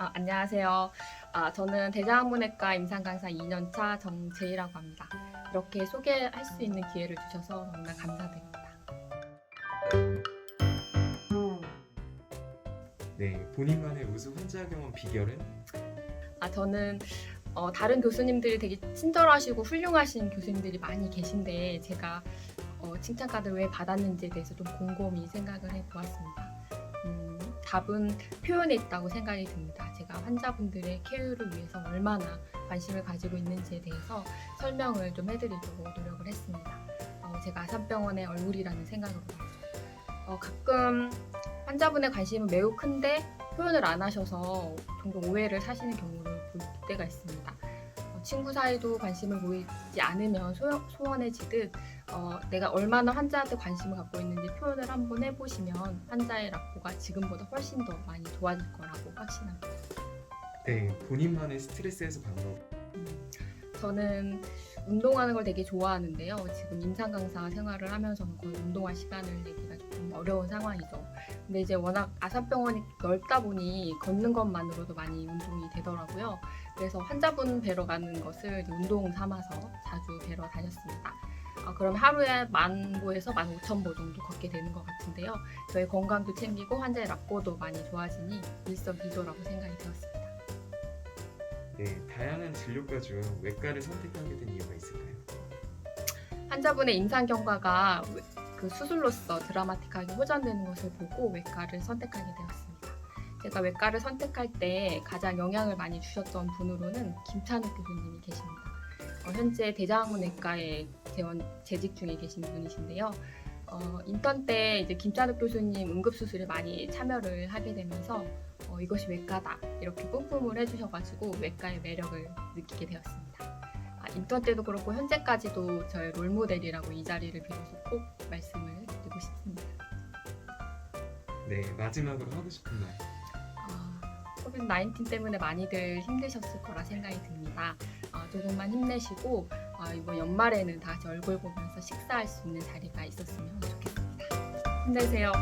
아, 안녕하세요. 아, 저는 대장학문외과 임상 강사 2년차 정재희라고 합니다. 이렇게 소개할 수 있는 기회를 주셔서 너무나 감사드립니다. 네, 본인만의 우수 환자 경험 비결은? 아, 저는 어, 다른 교수님들이 되게 친절하시고 훌륭하신 교수님들이 많이 계신데 제가 어, 칭찬카드를 왜 받았는지에 대해서 좀 곰곰이 생각을 해보았습니다. 음, 답은 표현에 있다고 생각이 듭니다. 제가 환자분들의 케어를 위해서 얼마나 관심을 가지고 있는지에 대해서 설명을 좀 해드리려고 노력을 했습니다. 어, 제가 아산병원의 얼굴이라는 생각으로. 어, 가끔 환자분의 관심은 매우 큰데 표현을 안 하셔서 종종 오해를 사시는 경우를 볼 때가 있습니다. 어, 친구 사이도 관심을 보이지 않으면 소, 소원해지듯 어, 내가 얼마나 환자한테 관심을 갖고 있는지 표현을 한번 해보시면 환자의 락보가 지금보다 훨씬 더 많이 좋아질 거라고 확신합니다. 네, 본인만의 스트레스 해소 방법. 음, 저는 운동하는 걸 되게 좋아하는데요. 지금 임상 강사 생활을 하면서는 거의 운동할 시간을 내기가 조금 어려운 상황이죠. 근데 이제 워낙 아산병원이 넓다 보니 걷는 것만으로도 많이 운동이 되더라고요. 그래서 환자분 뵈러 가는 것을 운동 삼아서 자주 뵈러 다녔습니다. 어, 그럼 하루에 만 보에서 만 오천 보 정도 걷게 되는 것 같은데요. 저희 건강도 챙기고 환자의 락보도 많이 좋아지니 일석이조라고 생각이 되었습니다. 네, 다양한 진료과 중 외과를 선택하게 된 이유가 있을까요? 환자분의 임상 경과가 그 수술로서 드라마틱하게 호전되는 것을 보고 외과를 선택하게 되었습니다. 제가 외과를 선택할 때 가장 영향을 많이 주셨던 분으로는 김찬욱 교수님이 계십니다. 어, 현재 대장학문 외과에 재원 재직 중에 계신 분이신데요. 어, 인턴 때 이제 김찬욱 교수님 응급수술에 많이 참여를 하게 되면서 어, 이것이 외과다 이렇게 뿜뿜을 해주셔가지고 외과의 매력을 느끼게 되었습니다. 아, 인턴 때도 그렇고 현재까지도 저의 롤모델이라고 이 자리를 빌어서 꼭 말씀을 드리고 싶습니다. 네, 마지막으로 하고 싶은 말. 아, 코비드-19 때문에 많이들 힘드셨을 거라 생각이 듭니다. 아, 조금만 힘내시고 아, 이번 연말에는 다 같이 얼굴 보면서 식사할 수 있는 자리가 있었으면 좋겠습니다. 힘내세요.